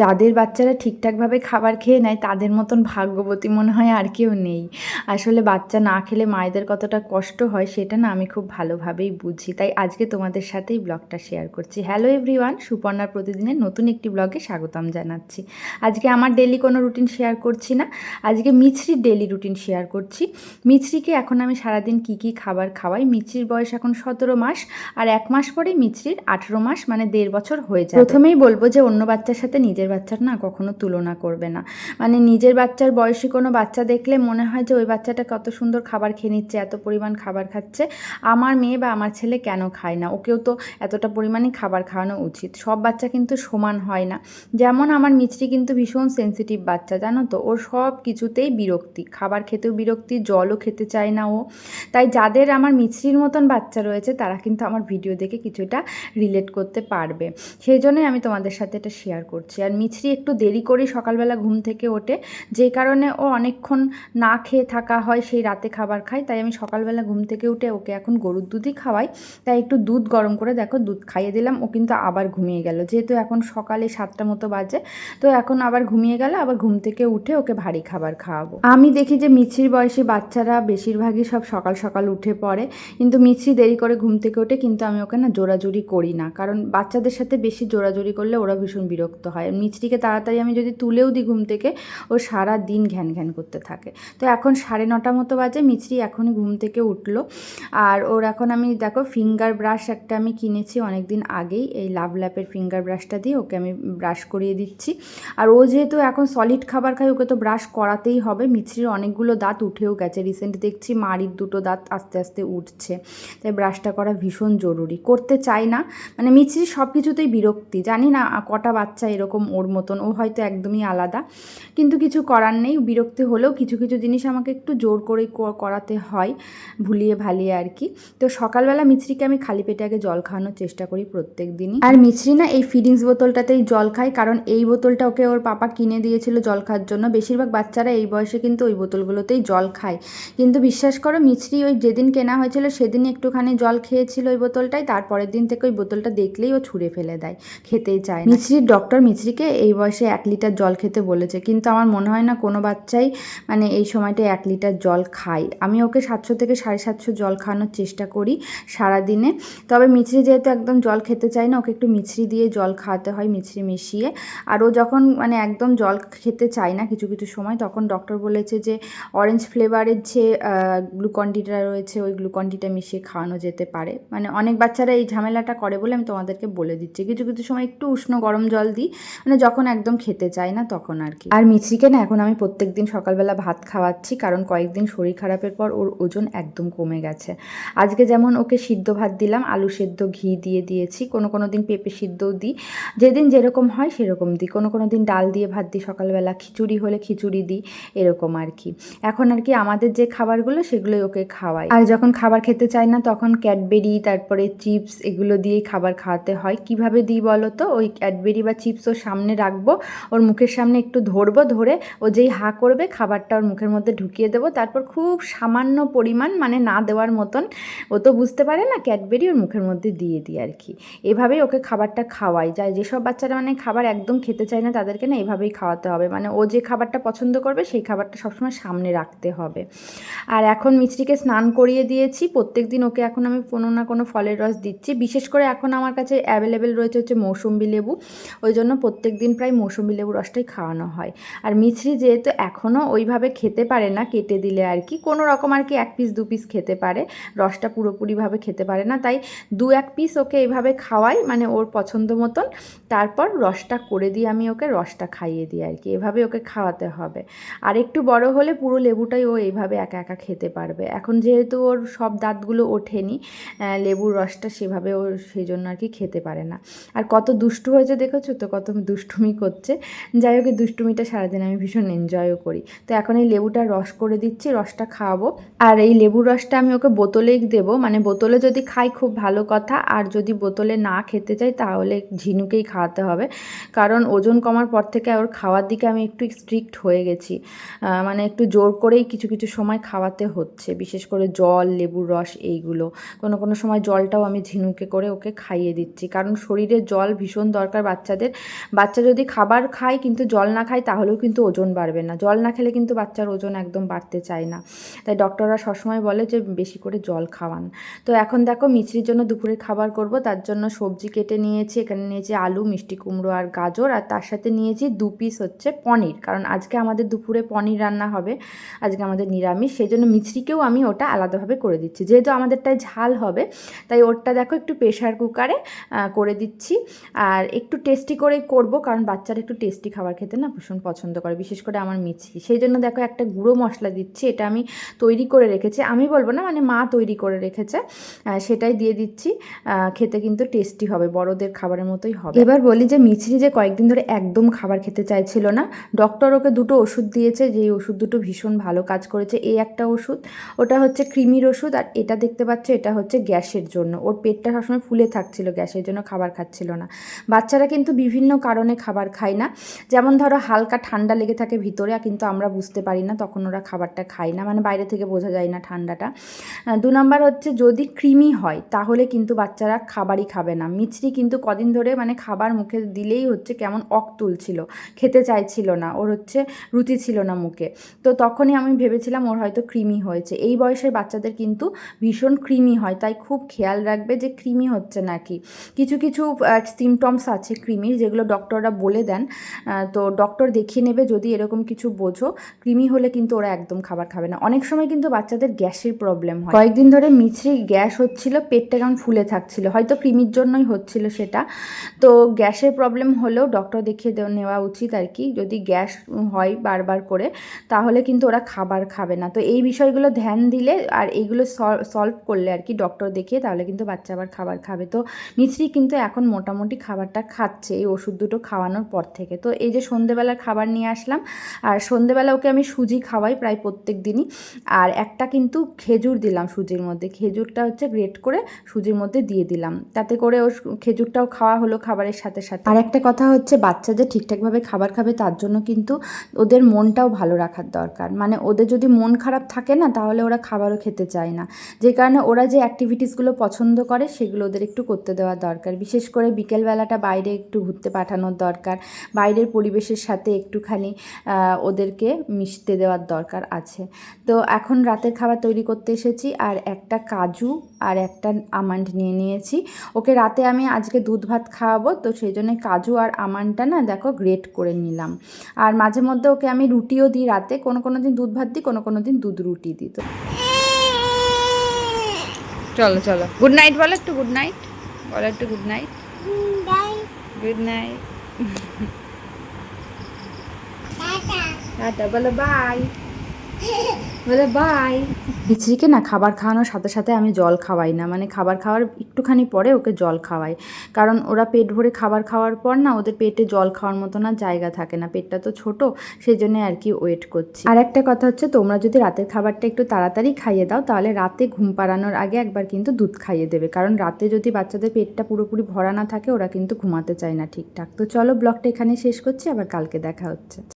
যাদের বাচ্চারা ঠিকঠাকভাবে খাবার খেয়ে নেয়, তাদের মতন ভাগ্যবতী মনে হয় আর কেউ নেই। আসলে বাচ্চা না খেলে মায়েদের কতটা কষ্ট হয়, সেটা না আমি খুব ভালোভাবেই বুঝি। তাই আজকে তোমাদের সাথেই ব্লগটা শেয়ার করছি। হ্যালো এভরিওয়ান সুপর্ণার প্রতিদিনের নতুন একটি ব্লগে স্বাগতম জানাচ্ছি। আজকে আমার ডেলি কোনো রুটিন শেয়ার করছি না। আজকে মিছরির ডেলি রুটিন শেয়ার করছি। মিছরিকে এখন আমি সারাদিন কি কি খাবার খাওয়াই? মিছরির বয়স এখন সতেরো মাস, আর এক মাস পরেই মিছরির আঠেরো মাস মানে দেড় বছর হয়ে যায় প্রথমেই বলব যে অন্য বাচ্চার সাথে নিজের বাচ্চার না কখনো তুলনা করবে না। মানে নিজের বাচ্চার বয়সী কোনো বাচ্চা দেখলে মনে হয় যে ওই বাচ্চাটা কত সুন্দর খাবার খেয়ে নিচ্ছে, এত পরিমাণ খাবার খাচ্ছে। আমার মেয়ে বা আমার ছেলে কেন খায় না? ওকেও তো এতটা পরিমাণে খাবার খাওয়ানো উচিত। সব বাচ্চা কিন্তু সমান হয় না। যেমন আমার মিছরি কিন্তু ভীষণ সেন্সিটিভ বাচ্চা, জানো তো? ওর সব কিছুতেই বিরক্তি। খাবার খেতেও বিরক্তি, জলও খেতে চায় না ও। তাই যাদের আমার মিছরির মতন বাচ্চা রয়েছে, তারা কিন্তু আমার ভিডিও দেখে কিছুটা রিলেট করতে পারবে। সেই জন্যই আমি তোমাদের সাথে এটা শেয়ার করছি। আর মিছরি একটু দেরি করে সকালবেলা ঘুম থেকে ওঠে। যে কারণে ও অনেকক্ষণ না খেয়ে থাকা হয়, সেই রাতে খাবার খায়। তাই আমি সকালবেলা ঘুম থেকে উঠে ওকে এখন গরুর দুধই খাওয়াই। তাই একটু দুধ গরম করে দেখো, দুধ খাইয়ে দিলাম। ও কিন্তু আবার ঘুমিয়ে গেল। যেহেতু এখন সকালে সাতটা মতো বাজে, তো এখন আবার ঘুমিয়ে গেল, আবার ঘুম থেকে উঠে ওকে ভারী খাবার খাওয়াবো। আমি দেখি যে মিছির বয়সী বাচ্চারা বেশিরভাগই সব সকাল সকাল উঠে পড়ে। কিন্তু মিছরি দেরি করে ঘুম থেকে ওঠে, কিন্তু আমি ওকে না জোরাজুরি করি না। কারণ বাচ্চাদের সাথে বেশি জোরাজুরি করলে ওরা ভীষণ বিরক্ত হয়। মিছরিকে তাড়াতাড়ি আমি যদি তুলেও দিই ঘুম থেকে, ও সারা দিন ঘ্যান ঘ্যান করতে থাকে। তো এখন সাড়ে নটা মতো বাজে, মিছরি এখনই ঘুম থেকে উঠল। আর ওর এখন আমি দেখো ফিঙ্গার ব্রাশ একটা আমি কিনেছি অনেক দিন আগেই, এই লাভ ল্যাপের ফিঙ্গার ব্রাশটা দিয়ে ওকে আমি ব্রাশ করিয়ে দিচ্ছি। আর ও যেহেতু এখন সলিড খাবার খায়, ওকে তো ব্রাশ করাতেই হবে। মিছরির অনেকগুলো দাঁত উঠেও গেছে। রিসেন্ট দেখছি মাড়ির দুটো দাঁত আস্তে আস্তে উঠছে। তাই ব্রাশটা করা ভীষণ জরুরি। করতে চাই না। মানে মিছরি সব কিছুতেই বিরক্তি। জানি না, কটা বাচ্চা এরকম ওর মতন। ও হয়তো একদমই আলাদা। কিন্তু কিছু করার নেই, বিরক্তি হলেও কিছু কিছু জিনিস আমাকে একটু জোর করে করাতে হয়, ভুলিয়ে ভালিয়ে আর কি। তো সকালবেলা মিছরিকে আমি খালি পেটে আগে জল খাওয়ানোর চেষ্টা করি প্রত্যেক দিনই। আর মিছরি না এই ফিডিংস বোতলটাতেই জল খায়, কারণ এই বোতলটা ওকে ওর পাপা কিনে দিয়েছিল জল খাওয়ার জন্য। বেশিরভাগ বাচ্চারা এই বয়সে কিন্তু ওই বোতলগুলোতেই জল খায়। কিন্তু বিশ্বাস করো, মিছরি ওই যেদিন কেনা হয়েছিল সেদিনই একটুখানি জল খেয়েছিল ওই বোতলটাই তারপরের দিন থেকে ওই বোতলটা দেখলেই ও ছুঁড়ে ফেলে দেয়, খেতেই চায় মিছরির ডক্টর মিছরিকে এই বয়সে এক লিটার জল খেতে বলেছে। কিন্তু আমার মনে হয় না কোনো বাচ্চাই মানে এই সময়টা এক লিটার জল খায়। আমি ওকে সাতশো থেকে সাড়ে সাতশো জল খাওয়ানোর চেষ্টা করি সারাদিনে। তবে মিছরি যেহেতু একদম জল খেতে চায় না, ওকে একটু মিছরি দিয়ে জল খাওয়াতে হয়, মিছরি মিশিয়ে। আর ও যখন মানে একদম জল খেতে চায় না কিছু কিছু সময়, তখন ডক্টর বলেছে যে অরেঞ্জ ফ্লেভারের যে গ্লুকন্ডিটা রয়েছে, ওই গ্লুকন্ডিটা মিশিয়ে খাওয়ানো যেতে পারে। মানে অনেক বাচ্চারা এই ঝামেলাটা করে বলে আমি তোমাদেরকে বলে দিচ্ছি। কিছু কিছু সময় একটু উষ্ণ গরম জল দিই। মানে যখন একদম খেতে চায় না, তখন আর কি। আর মিছরিকে না এখন আমি প্রত্যেক দিন সকালবেলা ভাত খাওয়াচ্ছি, কারণ কয়েকদিন শরীর খারাপের পর ওর ওজন একদম কমে গেছে। আজকে যেমন ওকে সিদ্ধ ভাত দিলাম, আলু সেদ্ধ ঘি দিয়ে দিয়েছি, কোনো কোনো দিন পেঁপে সিদ্ধও দিই, যেদিন যেরকম হয় সেরকম দিই, কোনো কোনো দিন ডাল দিয়ে ভাত দিই সকালবেলা, খিচুড়ি হলে খিচুড়ি দিই, এরকম আর কি। এখন আর কি আমাদের যে খাবারগুলো সেগুলোই ওকে খাওয়াই। আর যখন খাবার খেতে চায় না, তখন ক্যাডবেরি, তারপরে চিপস, এগুলো দিয়েই খাবার খাওয়াতে হয়। কীভাবে দিই বলো তো? ওই ক্যাডবেরি বা চিপস ওর সামনে রাখব, ওর মুখের সামনে একটু ধরবো, ধরে ও যেই হা করবে খাবারটা ওর মুখের মধ্যে ঢুকিয়ে দেবো। তারপর খুব সামান্য পরিমাণ মানে না দেওয়ার মতন, ও তো বুঝতে পারে না, ক্যাডবেরি ওর মুখের মধ্যে দিয়ে দিই আর কি। এভাবেই ওকে খাবারটা খাওয়াই যায়। যেসব বাচ্চারা মানে খাবার একদম খেতে চায় না, তাদেরকে না এভাবেই খাওয়াতে হবে। মানে ও যে খাবারটা পছন্দ করবে, সেই খাবারটা সবসময় সামনে রাখতে হবে। আর এখন মিষ্টিকে স্নান করিয়ে দিয়েছি। প্রত্যেক দিন ওকে এখন আমি কোনো না কোনো ফলের রস দিচ্ছি। বিশেষ করে এখন আমার কাছে অ্যাভেলেবেল রয়েছে হচ্ছে মৌসুম্বি লেবু। ওই জন্য প্রত্যেক দিন প্রায় মৌসুমি লেবু রসটাই খাওয়ানো হয়। আর মিছরি যেহেতু এখনও ওইভাবে খেতে পারে না, কেটে দিলে আর কি, কোনো রকম আর কি এক পিস দু পিস খেতে পারে। রসটা পুরোপুরিভাবে খেতে পারে না, তাই দু এক পিস ওকে এইভাবে খাওয়াই মানে ওর পছন্দ মতন। তারপর রসটা করে দিয়ে আমি ওকে রসটা খাইয়ে দিই আর কি, এভাবে ওকে খাওয়াতে হবে। আর একটু বড় হলে পুরো লেবুটাই ও এইভাবে একা একা খেতে পারবে। এখন যেহেতু ওর সব দাঁতগুলো ওঠেনি লেবুর রসটা সেভাবে ওর সেই জন্য আর কি খেতে পারে না। আর কত দুষ্টু হয়েছে দেখেছ তো? কত দুষ্টুমি করছে। যাই হোক দুষ্টুমিটা সারাদিন আমি ভীষণ এনজয়ও করি। তো এখন এই লেবুটা রস করে দিচ্ছি, রসটা খাওয়াবো। আর এই লেবুর রসটা আমি ওকে বোতলেই দেবো। মানে বোতলে যদি খাই, খুব ভালো কথা। আর যদি বোতলে না খেতে চাই, তাহলে ঝিনুকেই খাওয়াতে হবে। কারণ ওজন কমার পর থেকে ওর খাওয়ার দিকে আমি একটু স্ট্রিক্ট হয়ে গেছি। মানে একটু জোর করেই কিছু কিছু সময় খাওয়াতে হচ্ছে। বিশেষ করে জল, লেবুর রস এইগুলো। কোনো কোনো সময় জলটাও আমি ঝিনুকে করে ওকে খাইয়ে দিচ্ছি। কারণ শরীরে জল ভীষণ দরকার বাচ্চাদের। বাচ্চা যদি খাবার খায় কিন্তু জল না খায়, তাহলেও কিন্তু ওজন বাড়বে না। জল না খেলে কিন্তু বাচ্চার ওজন একদম বাড়তে চায় না। তাই ডক্টররা সবসময় বলে যে, বেশি করে জল খাওয়ান। তো এখন দেখো মিছরির জন্য দুপুরে খাবার করব। তার জন্য সবজি কেটে নিয়েছি। এখানে নিয়েছি আলু, মিষ্টি কুমড়ো আর গাজর। আর তার সাথে নিয়েছি দু পিস হচ্ছে পনির। কারণ আজকে আমাদের দুপুরে পনির রান্না হবে। আজকে আমাদের নিরামিষ। সেই জন্য মিছরিকেও আমি ওটা আলাদাভাবে করে দিচ্ছি। যেহেতু আমাদেরটায় ঝাল হবে, তাই ওরটা দেখো একটু প্রেশার কুকারে করে দিচ্ছি। আর একটু টেস্টি করে করব কারণ বাচ্চারা একটু টেস্টি খাবার খেতে না ভীষণ পছন্দ করে, বিশেষ করে আমার মিছরি সেই জন্য দেখো একটা গুঁড়ো মশলা দিচ্ছি, এটা আমি তৈরি করে রেখেছি। আমি বলব না মানে মা তৈরি করে রেখেছে সেটাই দিয়ে দিচ্ছি খেতে কিন্তু টেস্টি হবে, বড়দের খাবারের মতোই হবে। এবার বলি যে, মিছরি যে কয়েকদিন ধরে একদম খাবার খেতে চাইছিল না ডক্টর ওকে দুটো ওষুধ দিয়েছে যেই ওষুধ দুটো ভীষণ ভালো কাজ করেছে। এই একটা ওষুধ, ওটা হচ্ছে ক্রিমির ওষুধ, আর এটা দেখতে পাচ্ছ, এটা হচ্ছে গ্যাসের জন্য। ওর পেটটা সবসময় ফুলে থাকছিল, গ্যাসের জন্য খাবার খাচ্ছিল না। বাচ্চারা কিন্তু বিভিন্ন কারণে খাবার খায় না। যেমন ধরো হালকা ঠান্ডা লেগে থাকে ভিতরে কিন্তু আমরা বুঝতে পারি না, তখন ওরা খাবারটা খায় না। মানে বাইরে থেকে বোঝা যায় না ঠান্ডাটা। দু নম্বর হচ্ছে যদি ক্রিমি হয়, তাহলে কিন্তু বাচ্চারা খাবারই খাবে না। মিছরি কিন্তু কদিন ধরে মানে খাবার মুখে দিলেই হচ্ছে কেমন অক তুলছিল, খেতে চাইছিল না, ওর হচ্ছে রুচি ছিল না মুখে। তো তখনই আমি ভেবেছিলাম ওর হয়তো ক্রিমি হয়েছে। এই বয়সের বাচ্চাদের কিন্তু ভীষণ কৃমি হয়, তাই খুব খেয়াল রাখবে যে ক্রিমি হচ্ছে নাকি। কিছু কিছু সিমটমস আছে ক্রিমির, যেগুলো ডক্টররা বলে দেন তো ডক্টর দেখিয়ে নেবে যদি এরকম কিছু বোঝো, কৃমি হলে কিন্তু ওরা একদম খাবার খাবে না। অনেক সময় কিন্তু বাচ্চাদের গ্যাসের প্রবলেম হয়। কয়েকদিন ধরে মিছরি গ্যাস হচ্ছিল, পেটটা কেমন ফুলে থাকছিল, হয়তো কৃমির জন্যই হচ্ছিল সেটা। তো গ্যাসের প্রবলেম হলেও ডক্টর দেখিয়ে নেওয়া উচিত আর কি। যদি গ্যাস হয় বারবার করে, তাহলে কিন্তু ওরা খাবার খাবে না। তো এই বিষয়গুলো ধ্যান দিলে আর এইগুলো সলভ করলে আর কি ডক্টর দেখিয়ে, তাহলে কিন্তু বাচ্চা আবার খাবার খাবে। তো মিছরি কিন্তু এখন মোটামুটি খাবারটা খাচ্ছে। এই ওষুধ দুটো খাওয়ানোর পর থেকে। তো এই যে সন্ধেবেলার খাবার নিয়ে আসলাম, আর সন্ধেবেলা ওকে আমি সুজি খাওয়াই প্রায় প্রত্যেক দিনই। আর একটা কিন্তু খেজুর দিলাম সুজির মধ্যে। খেজুরটা হচ্ছে গ্রেট করে সুজির মধ্যে দিয়ে দিলাম। তাতে করে ও খেজুরটাও খাওয়া হলো খাবারের সাথে সাথে। আর একটা কথা হচ্ছে, বাচ্চা যে ঠিকঠাকভাবে খাবার খাবে তার জন্য কিন্তু ওদের মনটাও ভালো রাখার দরকার। মানে ওদের যদি মন খারাপ থাকে না, তাহলে ওরা খাবারও খেতে চায় না। যে কারণে ওরা যে অ্যাক্টিভিটিসগুলো পছন্দ করে, সেগুলো ওদের একটু করতে দেওয়া দরকার। বিশেষ করে বিকেলবেলাটা বাইরে একটু ঘুরতে পাঠানোর দরকার। বাইরের পরিবেশের সাথে একটুখানি ওদেরকে মিশতে দেওয়ার দরকার আছে। তো এখন রাতের খাবার তৈরি করতে এসেছি আর একটা কাজু আর একটা আমান্ড নিয়ে নিয়েছি। ওকে রাতে আমি আজকে দুধ ভাত খাওয়াবো তো সেই জন্য কাজু আর আমান্ডটা না দেখো গ্রেট করে নিলাম। আর মাঝে মধ্যে ওকে আমি রুটিও দিই রাতে কোনো কোনো দিন দুধ ভাত দিই কোনো কোনো দিন দুধ রুটি দিই। তো চলো চলো। গুড নাইট বলো একটু গুড নাইট। বলো একটু good night. Good night. Tata বলো বাই বলে, বাই। মিছরিকে না খাবার খাওয়ানোর সাথে সাথে আমি জল খাওয়াই না। মানে খাবার খাওয়ার একটুখানি পরে ওকে জল খাওয়াই। কারণ ওরা পেট ভরে খাবার খাওয়ার পর না ওদের পেটে জল খাওয়ার মতো না জায়গা থাকে না। পেটটা তো ছোট সেই জন্য আর কি ওয়েট করছি। আর একটা কথা হচ্ছে, তোমরা যদি রাতের খাবারটা একটু তাড়াতাড়ি খাইয়ে দাও, তাহলে রাতে ঘুম পাড়ানোর আগে একবার কিন্তু দুধ খাইয়ে দেবে। কারণ রাতে যদি বাচ্চাদের পেটটা পুরোপুরি ভরা না থাকে, ওরা কিন্তু ঘুমাতে চায় না ঠিকঠাক। তো চলো ব্লগটা এখানে শেষ করছি, আবার কালকে দেখা হচ্ছে।